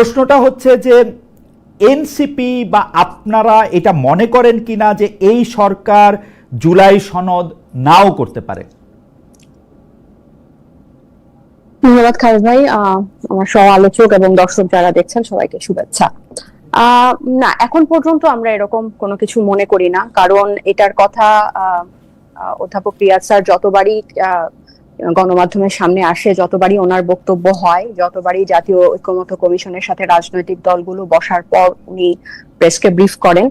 প্রশ্নটা হচ্ছে যে এনসিপি বা আপনারা এটা মনে করেন কিনা যে এই সরকার জুলাই সনদ নাও করতে পারে? ধন্যবাদ খালেদ ভাই আমার সহ আলোচক এবং দর্শক যারা দেখছেন, সবাইকে শুভেচ্ছা। না, এখন পর্যন্ত আমরা এরকম কোনো কিছু মনে করি না, কারণ এটার কথা অধ্যাপক রিয়াজ স্যার যতবারই গণমাধ্যমের সামনে আসে, যতবারই ওনার বক্তব্য হয়, যতবারই জাতীয় ঐক্যমত্য কমিশনের সাথে রাজনৈতিক দলগুলো বসার পর উনি প্রেসকে ব্রিফ করেন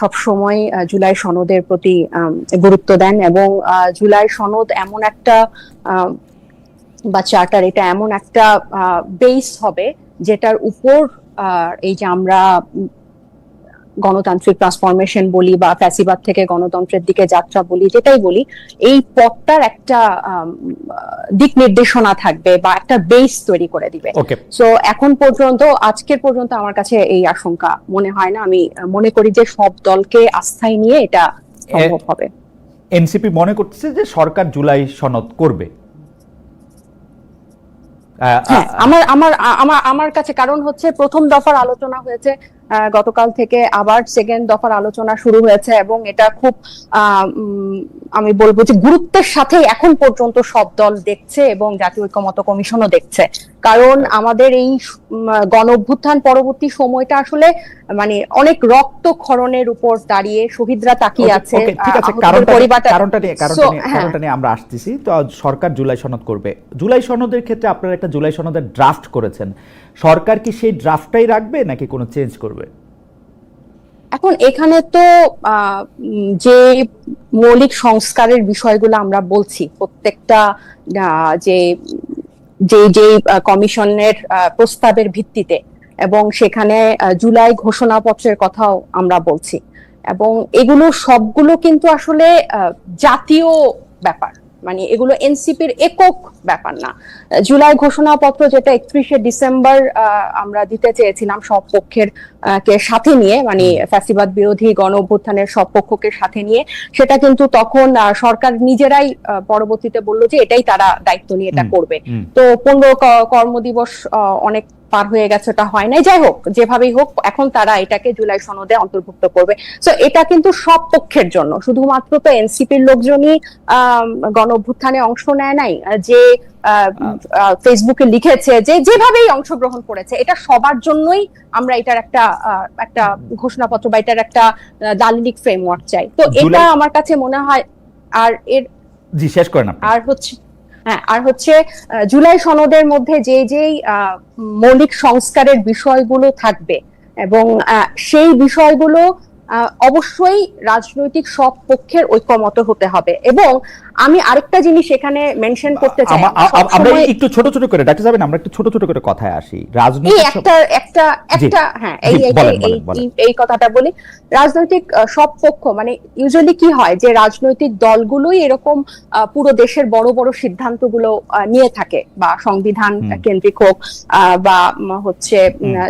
সব সময় জুলাই সনদের প্রতি গুরুত্ব দেন এবং জুলাই সনদ এমন একটা বা চার্টার এটা এমন একটা বেস হবে যেটার উপর এই যে আমরা গণতান্ত্রিক ট্রান্সফরমেশন বলি বা ফ্যাসিবাদ থেকে গণতন্ত্রের দিকে যাত্রা বলি যেটাই বলি এই পথটার একটা দিক নির্দেশনা থাকবে বা একটা বেস তৈরি করে দিবে। সো এখন পর্যন্ত আজকের পর্যন্ত আমার কাছে এই আশঙ্কা মনে হয় না। আমি মনে করি যে সব দলকে আস্থায় নিয়ে এটা সম্ভব হবে। এনসিপি মনে করতেছে যে সরকার জুলাই সনদ করবে। হ্যাঁ আমার আমার আমার আমার কাছে কারণ হচ্ছে প্রথম দফার আলোচনা হয়েছে গতকাল থেকে আবার সেকেন্ড দফার আলোচনা শুরু হয়েছে এবং এটা খুব আমি বলব যে গুরুত্বের সাথে এখন পর্যন্ত সব দল দেখছে এবং জাতীয় ঐক্যমত কমিশনও দেখছে। কারণ আমাদের এই গণ অভ্যুত্থান পরবর্তী সময়টা আসলে মানে অনেক রক্ত ক্ষরণের উপর দাঁড়িয়ে শহীদরা তাকিয়ে আছে ওকে, ঠিক আছে কারণটা নিয়ে হ্যাঁ। কারণটা নিয়ে আমরা আসতেছি। তো সরকার জুলাই সনদ করবে। জুলাই সনদের ক্ষেত্রে আপনারা একটা জুলাই সনদের ড্রাফট করেছেন। সরকার কি সেই ড্রাফটটাই রাখবে নাকি কোনো চেঞ্জ করবে? এখন এখানে তো যে মৌলিক সংস্কারের বিষয়গুলো আমরা বলছি, প্রত্যেকটা যে যে যে কমিশনের প্রস্তাবের ভিত্তিতে এবং সেখানে জুলাই ঘোষণাপত্রের কথাও আমরা বলছি। এবং এগুলো সবগুলো কিন্তু আসলে জাতীয় ব্যাপার। মানে এগুলো এনসিপির একক ব্যাপার না। জুলাই ঘোষণাপত্র যেটা একত্রিশে ডিসেম্বর আমরা দিতে চেয়েছিলাম সব পক্ষের কে সাথে নিয়ে মানে ফ্যাসিবাদ বিরোধী গণ অভ্যুত্থানের সব পক্ষকে সাথে নিয়ে সেটা কিন্তু তখন সরকার নিজেরাই পরবর্তীতে বলল যে এটাই তারা দায়িত্ব নিয়ে এটা করবে। তো পনেরো কর্মদিবস অনেক পার হয়ে গেছে ওটা হয় নাই। যাই হোক যেভাবেই হোক এখন তারা এটাকে জুলাই সনদে অন্তর্ভুক্ত করবে। তো এটা কিন্তু সব পক্ষের জন্য। শুধুমাত্র তো এনসিপির লোকজনই আহ গণ অভ্যুত্থানে অংশ নেয় নাই। যে ফেসবুকে লিখেছে যে যেভাবেই অংশগ্রহণ করেছে এটা সবার জন্যই আমরা এটার একটা একটা ঘোষণাপত্র বা এটার একটা দালিলিক ফ্রেমওয়ার্ক চাই। তো এটা আমার কাছে মনে হয় আর এর জি শেষ করেন আর হচ্ছে হ্যাঁ আর হচ্ছে জুলাই সনদের মধ্যে যে যেই মৌলিক সংস্কারের বিষয়গুলো থাকবে এবং সেই বিষয়গুলো অবশ্যই রাজনৈতিক সব পক্ষের ঐক্যমত হতে হবে এবং আমি আরেকটা জিনিস এখানে মেনশন করতে চাই। আমরা একটু ছোট ছোট করে ডাক্তার যাবেন আমরা একটু ছোট ছোট করে কথায় আসি। রাজনৈতিক একটা একটা একটা হ্যাঁ এই এই- এই- কথাটা বলি। রাজনৈতিক সব পক্ষ মানে ইউজুয়ালি কি হয় যে রাজনৈতিক দলগুলোই এরকম পুরো দেশের বড় বড় সিদ্ধান্তগুলো নিয়ে থাকে বা সংবিধান কেন্দ্রিক হোক আহ, বা হচ্ছে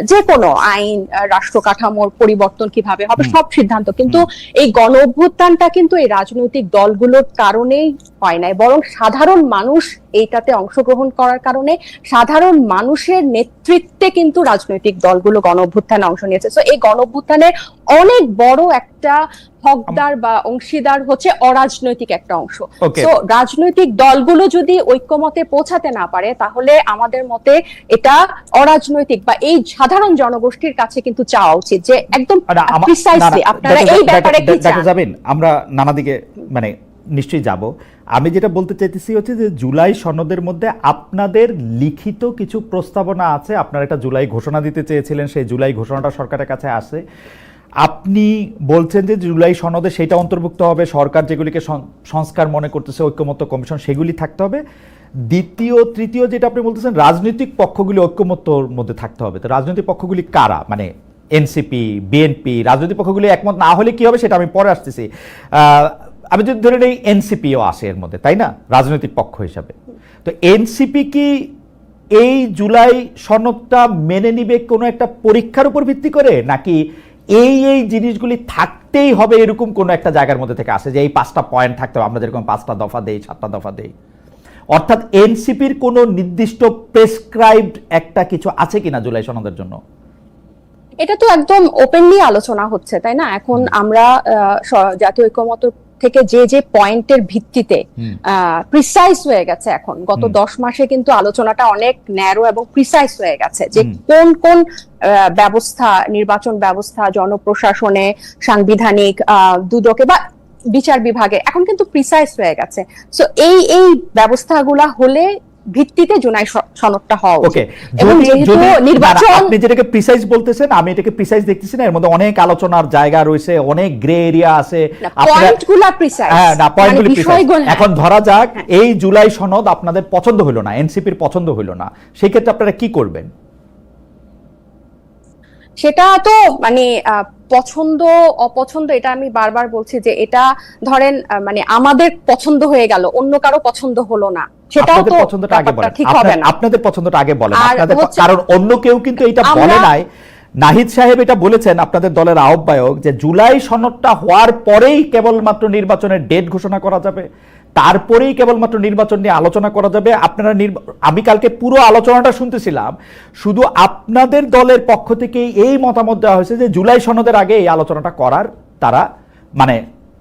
যে কোনো আইন রাষ্ট্র কাঠামোর পরিবর্তন কীভাবে হবে সব সিদ্ধান্ত। কিন্তু এই গণ অভ্যুত্থানটা কিন্তু এই রাজনৈতিক দলগুলোর কারণেই হয় নাই বরং সাধারণ মানুষ এইটাতে অংশগ্রহণ করার কারণে সাধারণ মানুষের নেতৃত্বে কিন্তু রাজনৈতিক দলগুলো গণ অভ্যুত্থানে অংশ নিয়েছে। তো এই গণ অভ্যুত্থানের অনেক বড় একটা হকদার বা অংশীদার হচ্ছে অরাজনৈতিক একটা অংশ। তো রাজনৈতিক দলগুলো যদি ঐক্যমতে পৌঁছাতে না পারে তাহলে আমাদের মতে এটা অরাজনৈতিক বা এই সাধারণ জনগোষ্ঠীর কাছে কিন্তু চাওয়া উচিত যে একদম প্রিসাইসলি আপনারা এই ব্যাপারে কি চান? আমরা নানা দিকে মানে নিশ্চয়ই যাব। আমি যেটা বলতে চাইতেছি হচ্ছে যে জুলাই সনদের মধ্যে আপনাদের লিখিত কিছু প্রস্তাবনা আছে। আপনারা একটা জুলাই ঘোষণা দিতে চেয়েছিলেন, সেই জুলাই ঘোষণাটা সরকারের কাছে আসে আপনি বলছেন যে জুলাই সনদে সেটা অন্তর্ভুক্ত হবে, সরকার যেগুলিকে সংস্কার মনে করতেছে, ঐক্যমত্য কমিশন, সেগুলি থাকতে হবে। দ্বিতীয়, তৃতীয় যেটা আপনি বলতেছেন, রাজনৈতিক পক্ষগুলি ঐক্যমত্যর মধ্যে থাকতে হবে। তো রাজনৈতিক পক্ষগুলি কারা? মানে এনসিপি, বিএনপি, রাজনৈতিক পক্ষগুলি একমত না হলে কি হবে সেটা আমি পরে আসতেছি। আমি যদি ধরে নেই এনসিপিও আসে এর মধ্যে তাই না? রাজনৈতিক পক্ষ হিসাবে। তো এনসিপি কি এই জুলাই সনদটা মেনে নিবে কোনো একটা পরীক্ষার উপর ভিত্তি করে? নাকি এই এই জিনিসগুলি থাকতেই হবে এরকম কোনো একটা জায়গার মধ্যে থেকে আসে যে এই পাঁচটা পয়েন্ট থাকতে হবে আমরা যেরকম পাঁচটা দফা দেই সাতটা দফা দেই? অর্থাৎ এনসিপির কোনো নির্দিষ্ট প্রেসক্রাইবড একটা কিছু আছে কিনা জুলাই সনদের জন্য? এটা তো একদম ওপেনলি আলোচনা হচ্ছে তাই না? এখন আমরা জাতীয় ঐক্যমত থেকে যে যে পয়েন্টের ভিত্তিতে প্রিসাইস প্রিসাইজ হয়ে গেছে এখন। গত দশ মাসে কিন্তু আলোচনাটা অনেক ন্যারো এবং প্রিসাইজ হয়ে গেছে যে কোন কোন ব্যবস্থা নির্বাচন ব্যবস্থা জনপ্রশাসনে সাংবিধানিক আহ, দুদকে বা বিচার বিভাগে এখন কিন্তু প্রিসাইজ হয়ে গেছে। সো এই এই ব্যবস্থাগুলা হলে ভিত্তিতে জুনাই সনদটা হওয়া ওকে নির্বাচন- আপনি যেটাকে প্রিসাইজ বলতেছেন আমি এটাকে প্রিসাইজ দেখতেছি না এর মধ্যে অনেক আলোচনার জায়গা রয়েছে অনেক গ্রে এরিয়া আছে। আপনারা- পয়েন্টগুলা প্রিসাইজ হ্যাঁ না পয়েন্টগুলি precise। বিষয়গুলো এখন ধরা যাক হ্যাঁ। এই জুলাই সনদ আপনাদের পছন্দ হলো না এনসিপির পছন্দ হলো না সেই ক্ষেত্রে আপনারা কি করবেন? সেটা তো মানে পছন্দ অপছন্দ এটা আমি বারবার বলছি যে এটা ধরেন মানে আমাদের পছন্দ হয়ে গেল অন্য কারও পছন্দ হলো না। সেটাও তো পছন্দটা আগে বলেন। আপনাদের পছন্দটা আগে বলেন। আপনাদের কারণ অন্য কেউ কিন্তু এটা বলে নাই। নাহিদ সাহেব এটা বলেছেন আপনাদের দলের আহ্বায়ক যে জুলাই সনদটা হওয়ার পরেই কেবলমাত্র নির্বাচনের ডেট ঘোষণা করা যাবে। তারপরেই কেবলমাত্র নির্বাচন নিয়ে আলোচনা করা যাবে। আপনারা আমি কালকে পুরো আলোচনাটা শুনতেছিলাম। শুধু আপনাদের দলের পক্ষ থেকে এই মতামত দেওয়া হয়েছে যে জুলাই সনদের আগে এই আলোচনাটা করার তারা মানে